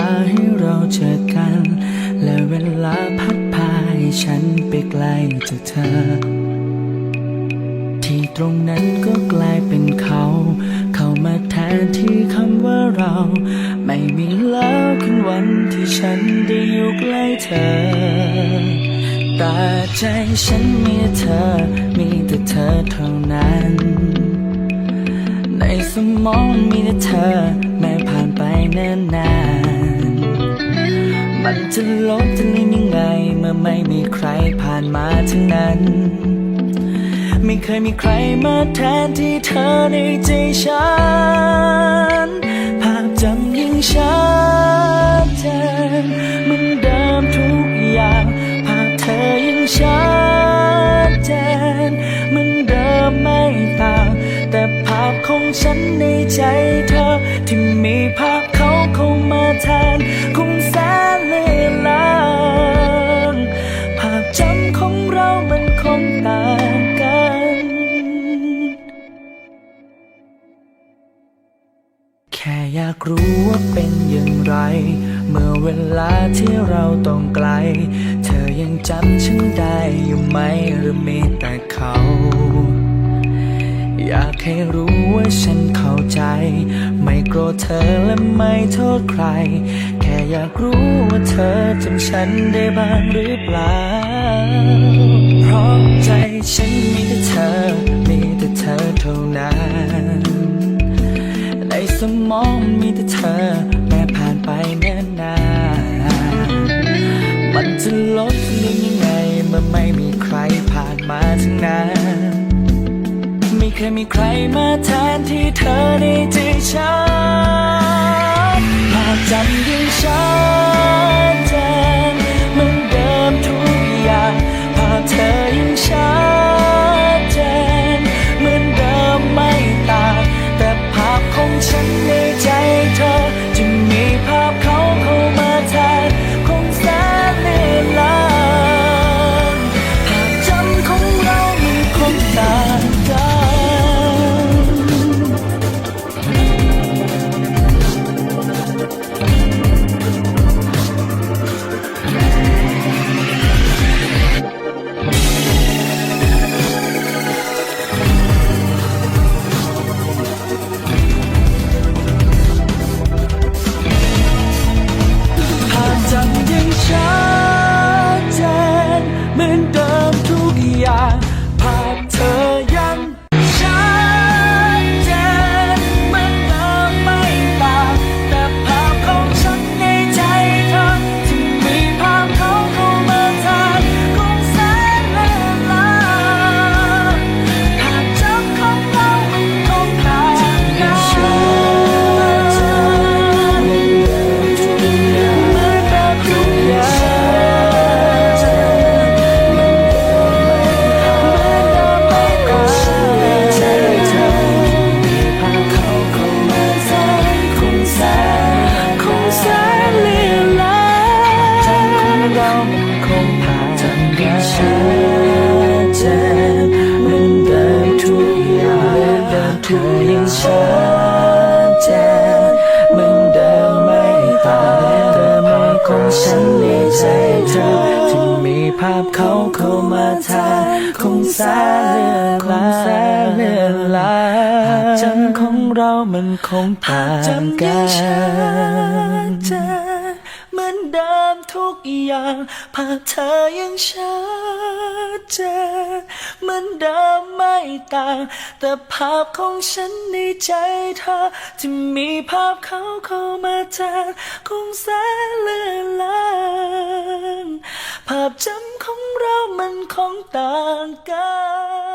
าให้เราเจอกัน และเวลาพัดพาให้ฉันไปไกลจากเธอ ที่ตรงนั้นก็กลายเป็นเขา เข้ามาแทนที่คำว่าเรา ไม่มีแล้วคืนวันที่ฉันได้อยู่ใกล้เธอ แต่ใจฉันมีเธอ มีแต่เธอเท่านั้นในสมองมีแต่เธอแม้ผ่านไปเนิ่นนาน จะลบจะลืมยังไง เมื่อไม่มีใครผ่านมาทั้งนั้น ไม่เคยมีใครมาแทนที่เธอในใจฉัน ภาพจำยิ่งชัดเจนมันเดิมทุกอย่าง ภาพเธอยิ่งชัดเจนมันเดิมไม่ต่าง แต่ภาพของฉันในใจเธอ ค่อยากรู้ว่าเป็นอย่างไร เมื่อเวลาที่เราต้องไกล เธอยังจำฉันได้อยู่ไหมหรือมีแต่เขา อยากให้รู้ว่าฉันเข้าใจ ไม่โกรธเธอและไม่โทษใคร แค่อยากรู้ว่าเธอจำฉันได้บ้างหรือเปล่า เพราะใจฉันมีแต่เธอ เธอ แม้ผ่านไปเนิ่นนาน มันจะลดลงยังไง เมื่อไม่มีใครผ่านมาทั้งนั้น ไม่เคยมีใครมาแทนที่เธอในใจฉันาพเขาเข้ามาแทนคงแสนเลือนลางแสเลือนลางภาพจำของเรามันคงต่างกันเหมือนเดิมทุกอย่างภาพเธอยังชัดเจนเหมือนเดิมไม่ต่าง แต่ภาพของฉันในใจเธอ ที่มีภาพเขาเข้ามาแทนคงแสเลือนลางภาพจำ เรามันคงต่างกัน